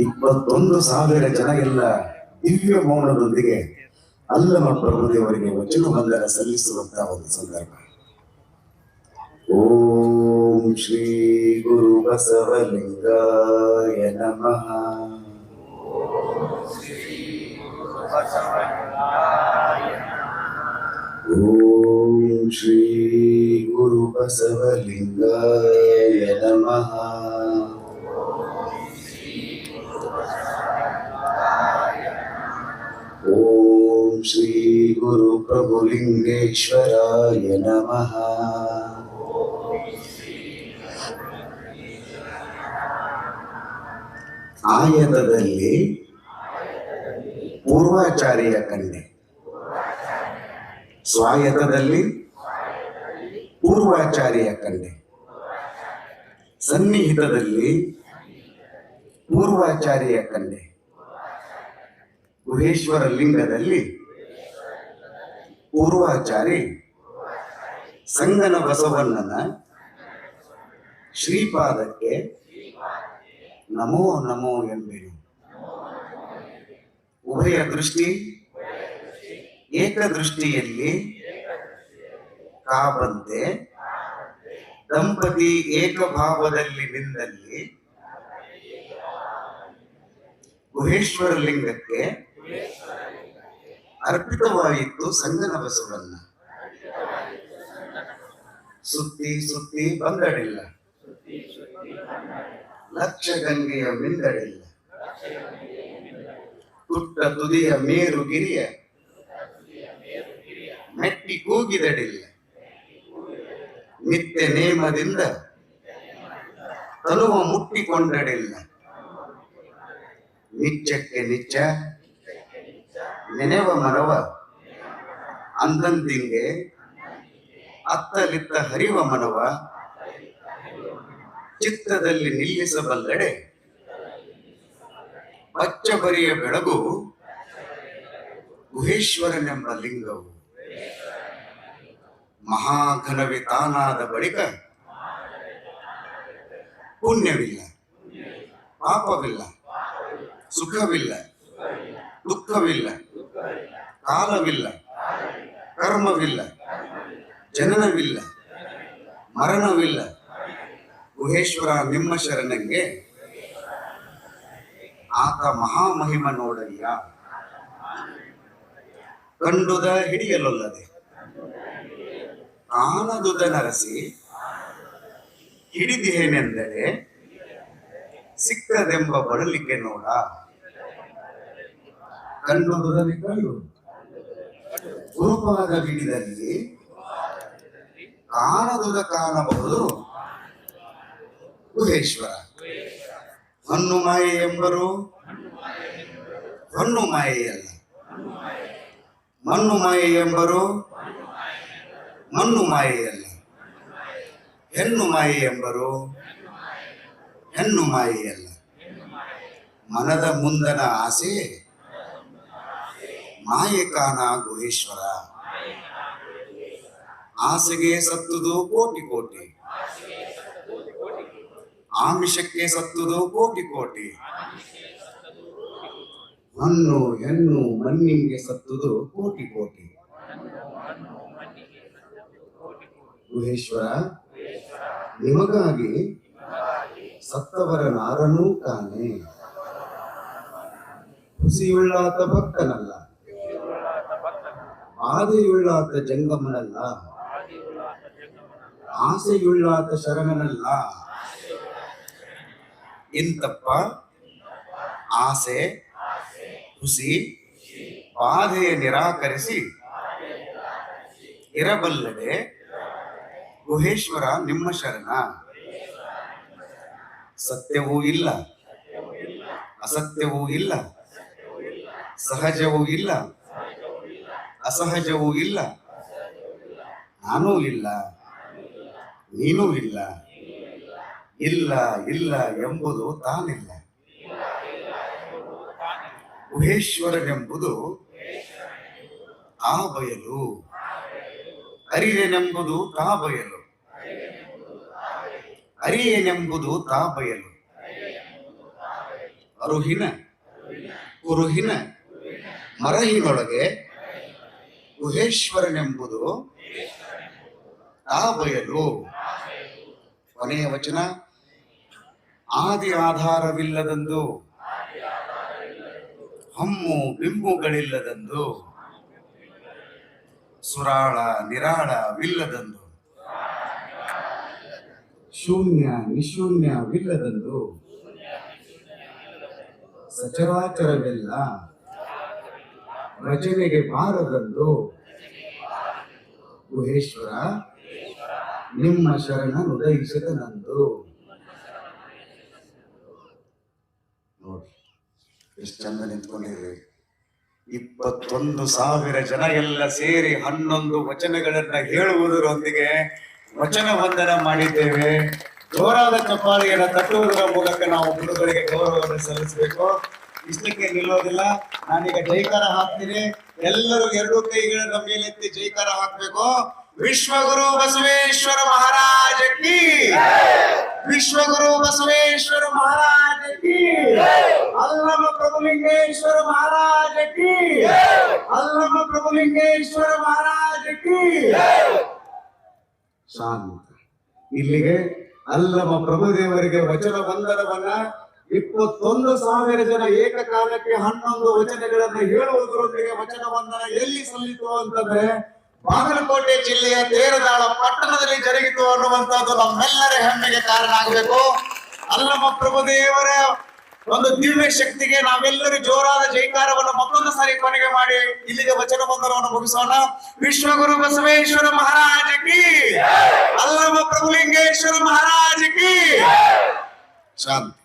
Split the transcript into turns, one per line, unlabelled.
ಇಪ್ಪತ್ತೊಂದು ಸಾವಿರ ಜನ ಎಲ್ಲ ದಿವ್ಯ ಮೌನದೊಂದಿಗೆ ಅಲ್ಲಮ ಪ್ರಭುದೇವರಿಗೆ ವಚನ ವಂದನ ಸಲ್ಲಿಸುವಂತಹ ಒಂದು ಸಂದರ್ಭ. ಓಂ ಶ್ರೀ ಗುರು ಬಸವಲಿಂಗಾಯ ನಮಃ. ಓಂ ಶ್ರೀ ಗುರು ಬಸವಲಿಂಗಾಯ ನಮಃ. ಶ್ರೀ ಗುರು ಪ್ರಭುಲಿಂಗೇಶ್ವರಾಯ ನಮಃ ಆಯತದಲ್ಲಿ ಪೂರ್ವಾಚಾರ್ಯ ಕನ್ಯೆ ಸ್ವಾಯತದಲ್ಲಿ ಪೂರ್ವಾಚಾರ್ಯ ಕನ್ಯೆ ಸನ್ನಿಹಿತದಲ್ಲಿ ಪೂರ್ವಾಚಾರ್ಯ ಕನ್ಯೆ ಗುಹೇಶ್ವರ ಲಿಂಗದಲ್ಲಿ ಪೂರ್ವಾಚಾರಿ ಸಂಗನ ಬಸವಣ್ಣನ ಶ್ರೀಪಾದಕ್ಕೆ ನಮೋ ನಮೋ ಎಂಬೆನು. ಉಭಯ ದೃಷ್ಟಿ ಏಕದೃಷ್ಟಿಯಲ್ಲಿ ಕಾಬಂತೆ ದಂಪತಿ ಏಕಭಾವದಲ್ಲಿ ನಿಂದಲ್ಲಿ ಗುಹೇಶ್ವರ ಲಿಂಗಕ್ಕೆ ಅರ್ಪಿತವಾಯಿತು ಸಂಗನ ಬಸವಣ್ಣ ಸುತ್ತಿ ಸುತ್ತಿ ಬಂದಡಿಲ್ಲ. ಲಕ್ಷ ಗಂಗೆಯ ಮಿಂದಡಿಲ್ಲ. ತುಟ್ಟ ತುದಿಯ ಮೇರು ಗಿರಿಯ. ಮೆಟ್ಟಿ ಕೂಗಿದಡಿಲ್ಲ. ನಿತ್ಯ ನೇಮದಿಂದ ತನುವ ಮುಟ್ಟಿಕೊಂಡಡಿಲ್ಲ. ನಿಚ್ಚಕ್ಕೆ ನಿಚ್ಚ ನೆನೆವ ಮರವ ಅಂದಂದಿಂಗೆ ಅತ್ತಲಿತ್ತ ಹರಿವ ಮನವ ಚಿತ್ತದಲ್ಲಿ ನಿಲ್ಲಿಸಬಲ್ಲಡೆ. ಪಚ್ಚಬರಿಯ ಬೆಳಗು ಗುಹೇಶ್ವರನೆಂಬ ಲಿಂಗವು. ಮಹಾಘನವೇ ತಾನಾದ ಬಳಿಕ ಪುಣ್ಯವಿಲ್ಲ, ಪಾಪವಿಲ್ಲ, ಸುಖವಿಲ್ಲ, ದುಃಖವಿಲ್ಲ. ಕಾಲವಿಲ್ಲ, ಕರ್ಮವಿಲ್ಲ, ಜನನವಿಲ್ಲ, ಮರಣವಿಲ್ಲ. ಗುಹೇಶ್ವರ ನಿಮ್ಮ ಶರಣಂಗೆ. ಆತ ಮಹಾಮಹಿಮ ನೋಡಯ್ಯ ಕಂಡುದ ಹಿಡಿಯಲೊಲ್ಲದೆ. ಕಾಣದುದ ನರಸಿ ಹಿಡಿದೇನೆಂದರೆ ಸಿಕ್ಕದೆಂಬ ಬಳಲಿಕೆ ನೋಡ. ಕಂಡುದುದಲ್ಲಿ ಕಂಡು ರೂಪವಾದ ಕಾಣದುದ ಕಾಣಬಹುದು ಗುಹೇಶ್ವರ. ಹಣ್ಣು ಮಾಯೆ ಎಂಬರು ಹಣ್ಣು ಮಾಯೆಯಲ್ಲ ಮಣ್ಣು ಮಾಯೆ ಎಂಬರು ಮಣ್ಣು ಮಾಯೆಯಲ್ಲ ಹೆಣ್ಣು ಮಾಯೆ ಎಂಬರು ಹೆಣ್ಣು ಮಾಯೆಯಲ್ಲ ಮನದ ಮುಂದನ ಆಸೆ ಮಾಯಕಾನ ಗುಹೇಶ್ವರ ಆಸೆಗೆ ಸತ್ತುದು ಕೋಟಿ ಕೋಟಿ. ಆಮಿಷಕ್ಕೆ ಸತ್ತುದು ಕೋಟಿ ಕೋಟಿ. ಮಣ್ಣು, ಹೆಣ್ಣು, ಮಣ್ಣಿಗೆ ಸತ್ತುದು ಕೋಟಿ ಕೋಟಿ. ಗುಹೇಶ್ವರ, ನಿಮಗಾಗಿ ಸತ್ತವರ ನಾರನೂ ಕಾಣೆ ಹುಸಿಯುಳ್ಳಾತ ಭಕ್ತನಲ್ಲ. ಆದಿಯುಳ್ಳಾತ ಜಂಗಮನಲ್ಲ ಆಸೆಯುಳ್ಳಾತ ಶರಣನಲ್ಲ ಇಂತಪ್ಪ ಆಸೆ ಹುಸಿ ಬಾಧೆಯ ನಿರಾಕರಿಸಿ ಇರಬಲ್ಲಡೆ ಗುಹೇಶ್ವರ ನಿಮ್ಮ ಶರಣ ಸತ್ಯವೂ ಇಲ್ಲ ಅಸತ್ಯವೂ ಇಲ್ಲ ಸಹಜವೂ ಇಲ್ಲ ಅಸಹಜವೂ ಇಲ್ಲ. ನಾನೂ ಇಲ್ಲ. ನೀನೂ ಇಲ್ಲ. ಇಲ್ಲ ಇಲ್ಲ ಎಂಬುದು ತಾನಿಲ್ಲ. ಗುಹೇಶ್ವರನೆಂಬುದು ಆ ಬಯಲು. ಅರಿಯನೆಂಬುದು ತಾ ಬಯಲು. ಅರಿಯನೆಂಬುದು ತಾ ಬಯಲು.
ಅರುಹಿನ, ಕುರುಹಿನ, ಮರಹಿನೊಳಗೆ ಗುಹೇಶ್ವರನೆಂಬುದು ಆ ಬಯಲು ಕೊನೆಯ ವಚನ ಆದಿ ಆಧಾರವಿಲ್ಲದಂದು ಹಮ್ಮು ಬಿಂಬುಗಳಿಲ್ಲದಂದು ಸುರಾಳ ನಿರಾಳವಿಲ್ಲದಂದು ಶೂನ್ಯ ನಿಶೂನ್ಯವಿಲ್ಲದಂದು ಸಚರಾಚರವೆಲ್ಲ ರಚನೆಗೆ ಬಾರದಂದು ಗುಹೇಶ್ವರ ನಿಮ್ಮ ಶರಣ ಉದಯಿಸಿದನಂದು.
ನೋಡಿ ಎಷ್ಟು ಚಂದ ನಿಂತ್ಕೊಂಡಿರಿ ಇಪ್ಪತ್ತೊಂದು ಸಾವಿರ ಜನ ಎಲ್ಲ ಸೇರಿ ಹನ್ನೊಂದು ವಚನಗಳನ್ನ ಹೇಳುವುದರೊಂದಿಗೆ ವಚನ ವಂದನ ಮಾಡಿದ್ದೇವೆ. ಜೋರಾದ ಚಪ್ಪಾಳಿಯನ್ನು ತಟ್ಟುವುದರ ಮೂಲಕ ನಾವು ಗುರುಗಳಿಗೆ ಗೌರವವನ್ನು ಸಲ್ಲಿಸಬೇಕು. ಇಷ್ಟಕ್ಕೆ ನಿಲ್ಲೋದಿಲ್ಲ ನಾನೀಗ ಜೈಕಾರ ಹಾಕ್ತೀನಿ. ಎಲ್ಲರೂ ಎರಡು ಕೈಗಳನ್ನ ಮೇಲೆತ್ತಿ ಜೈಕಾರ ಹಾಕ್ಬೇಕು. ವಿಶ್ವಗುರು ಬಸವೇಶ್ವರ ಮಹಾರಾಜ ಕಿ ವಿಶ್ವಗುರು ಬಸವೇಶ್ವರ ಮಹಾರಾಜ ಕಿ ಅಲ್ಲಮ ಪ್ರಭುಲಿಂಗೇಶ್ವರ ಮಹಾರಾಜ ಕಿ ಅಲ್ಲಮ ಪ್ರಭುಲಿಂಗೇಶ್ವರ ಮಹಾರಾಜ ಕಿ ಶಾಂತ ಇಲ್ಲಿಗೆ ಅಲ್ಲಮ ಪ್ರಭುದೇವರಿಗೆ ವಚನ ವಂದನವನ್ನ ಇಪ್ಪತ್ತೊಂದು ಸಾವಿರ ಜನ ಏಕಕಾಲಕ್ಕೆ ಹನ್ನೊಂದು ವಚನಗಳನ್ನು ಹೇಳುವುದರೊಂದಿಗೆ ವಚನ ವಂದನ ಎಲ್ಲಿ ಸಲ್ಲಿತು ಅಂತಂದ್ರೆ ಬಾಗಲಕೋಟೆ ಜಿಲ್ಲೆಯ ತೇರದಾಳ ಪಟ್ಟಣದಲ್ಲಿ ಜರುಗಿತು ಅನ್ನುವಂತಹದ್ದು ನಮ್ಮೆಲ್ಲರ ಹೆಮ್ಮೆಗೆ ಕಾರಣ ಆಗಬೇಕು. ಪ್ರಭು ಪ್ರಭುದೇವರ ಒಂದು ದಿವ್ಯ ಶಕ್ತಿಗೆ ನಾವೆಲ್ಲರೂ ಜೋರಾದ ಜೈಕಾರವನ್ನು ಮತ್ತೊಂದು ಸಾರಿ ಕೊನೆಗೆ ಮಾಡಿ ಇಲ್ಲಿಗೆ ವಚನ ಬಂಧನವನ್ನು ಮುಗಿಸೋಣ. ವಿಶ್ವಗುರು ಬಸವೇಶ್ವರ ಮಹಾರಾಜ ಕಿ. ಅಲ್ಲಮ್ಮ ಪ್ರಭುಲಿಂಗೇಶ್ವರ ಮಹಾರಾಜ ಕಿ. ಶಾಂತಿ